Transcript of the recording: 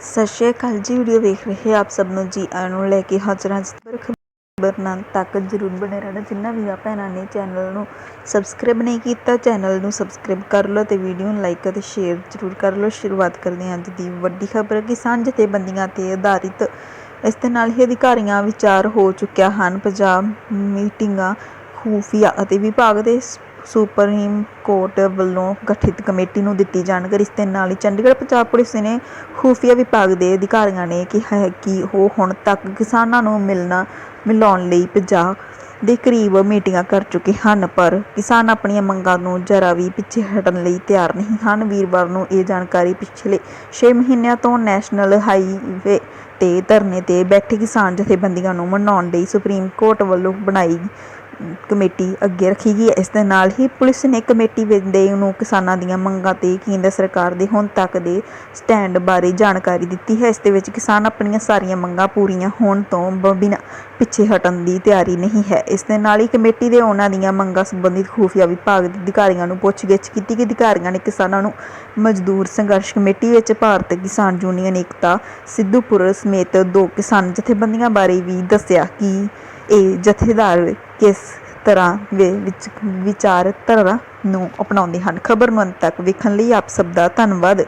ਸਤਿ ਸ਼੍ਰੀ ਅਕਾਲ ਜੀ ਵੀਡੀਓ ਵੇਖ ਰਹੇ ਆਪ ਸਭ ਨੂੰ ਜੀ। ਆਇਆਂ ਨੂੰ ਲੈ ਕੇ ਹਾਜ਼ਰ ਹਾਂ ਜਿਸ ਖਬਰ ਨਾਲ ਤੱਕ ਜਰੂਰ ਬਣੇ ਰਹਿਣਾ। ਜਿੰਨਾ ਵੀ ਆ ਭੈਣਾਂ ਨੇ ਚੈਨਲ ਨੂੰ ਸਬਸਕ੍ਰਾਈਬ ਨਹੀਂ ਕੀਤਾ, ਚੈਨਲ ਨੂੰ ਸਬਸਕ੍ਰਾਈਬ ਕਰ ਲਓ ਤੇ ਵੀਡੀਓ ਨੂੰ ਲਾਈਕ ਅਤੇ ਸ਼ੇਅਰ ਜਰੂਰ ਕਰ ਲਓ। ਸ਼ੁਰੂਆਤ ਕਰਦੇ ਹਾਂ ਅੱਜ ਦੀ ਵੱਡੀ ਖਬਰ। ਕਿਸਾਨ ਜਥੇਬੰਦੀਆਂ ਤੇ ਆਧਾਰਿਤ ਇਸ ਦੇ ਨਾਲ ਹੀ ਅਧਿਕਾਰੀਆਂ ਵਿਚਾਰ ਹੋ ਚੁੱਕਿਆ ਹਨ। ਪੰਜਾਬ ਮੀਟਿੰਗਾਂ, ਖੂਫੀਆ ਅਤੇ ਵਿਭਾਗ ਦੇ ਸੁਪਰੀਮ ਕੋਰਟ ਵੱਲੋਂ ਗਠਿਤ ਕਮੇਟੀ ਨੂੰ ਦਿੱਤੀ ਜਾਣਕਾਰੀ। ਇਸ ਦੇ ਨਾਲ ਹੀ ਚੰਡੀਗੜ੍ਹ ਪੰਜਾਬ ਪੁਲਿਸ ਨੇ ਖੂਫੀਆ ਵਿਭਾਗ ਦੇ ਅਧਿਕਾਰੀਆਂ ਨੇ ਕਿਹਾ ਹੈ ਕਿ ਉਹ ਹੁਣ ਤੱਕ ਕਿਸਾਨਾਂ ਨੂੰ ਮਿਲਣਾ, ਮਿਲਾਉਣ ਲਈ ਪੰਜਾਬ ਦੇ ਕਰੀਬ ਮੀਟਿੰਗਾਂ ਕਰ ਚੁੱਕੇ ਹਨ, ਪਰ ਕਿਸਾਨ ਆਪਣੀਆਂ ਮੰਗਾਂ ਨੂੰ ਜਰਾ ਵੀ ਪਿੱਛੇ ਹਟਣ ਲਈ ਤਿਆਰ ਨਹੀਂ ਹਨ। ਵੀਰਵਾਰ ਨੂੰ ਇਹ ਜਾਣਕਾਰੀ ਪਿਛਲੇ 6 ਮਹੀਨਿਆਂ ਤੋਂ ਨੈਸ਼ਨਲ ਹਾਈਵੇ ਤੇ ਧਰਨੇ ਤੇ ਬੈਠੇ ਕਿਸਾਨ ਜਥੇਬੰਦੀਆਂ ਨੂੰ ਮਨਾਉਣ ਲਈ ਸੁਪਰੀਮ ਕੋਰਟ ਵੱਲੋਂ ਬਣਾਈ ਕਮੇਟੀ ਅੱਗੇ ਰੱਖੀ ਗਈ ਹੈ। ਇਸ ਦੇ ਨਾਲ ਹੀ ਪੁਲਿਸ ਨੇ ਕਮੇਟੀ ਦੇ ਨੂੰ ਕਿਸਾਨਾਂ ਦੀਆਂ ਮੰਗਾਂ ਤੇ ਕੇਂਦਰ ਸਰਕਾਰ ਦੇ ਹੁਣ ਤੱਕ ਦੇ ਸਟੈਂਡ ਬਾਰੇ ਜਾਣਕਾਰੀ ਦਿੱਤੀ ਹੈ। ਇਸ ਦੇ ਵਿੱਚ ਕਿਸਾਨ ਆਪਣੀਆਂ ਸਾਰੀਆਂ ਮੰਗਾਂ ਪੂਰੀਆਂ ਹੋਣ ਤੋਂ ਬਿਨਾਂ ਪਿੱਛੇ ਹਟਣ ਦੀ ਤਿਆਰੀ ਨਹੀਂ ਹੈ। ਇਸ ਦੇ ਨਾਲ ਹੀ ਕਮੇਟੀ ਦੇ ਉਹਨਾਂ ਦੀਆਂ ਮੰਗਾਂ ਸੰਬੰਧਿਤ ਖੂਫੀਆ ਵਿਭਾਗ ਦੇ ਅਧਿਕਾਰੀਆਂ ਨੂੰ ਪੁੱਛਗਿੱਛ ਕੀਤੀ ਕਿ ਅਧਿਕਾਰੀਆਂ ਨੇ ਕਿਸਾਨਾਂ ਨੂੰ ਮਜ਼ਦੂਰ ਸੰਘਰਸ਼ ਕਮੇਟੀ ਵਿੱਚ ਭਾਰਤ ਕਿਸਾਨ ਯੂਨੀਅਨ, ਏਕਤਾ, ਸਿੱਧੂਪੁਰ ਸਮੇਤ ਦੋ ਕਿਸਾਨ ਜਥੇਬੰਦੀਆਂ ਬਾਰੇ ਵੀ ਦੱਸਿਆ ਕਿ ਇਹ ਜਥੇਦਾਰ ਕਿਸ ਤਰ੍ਹਾਂ ਦੇ ਵਿੱਚ, ਵਿਚਾਰਧਾਰਾ ਨੂੰ ਅਪਣਾਉਂਦੇ ਹਨ? ਖਬਰ ਨੂੰ ਅੰਤ ਤੱਕ ਵੇਖਣ ਲਈ ਆਪ ਸਭ ਦਾ ਧੰਨਵਾਦ।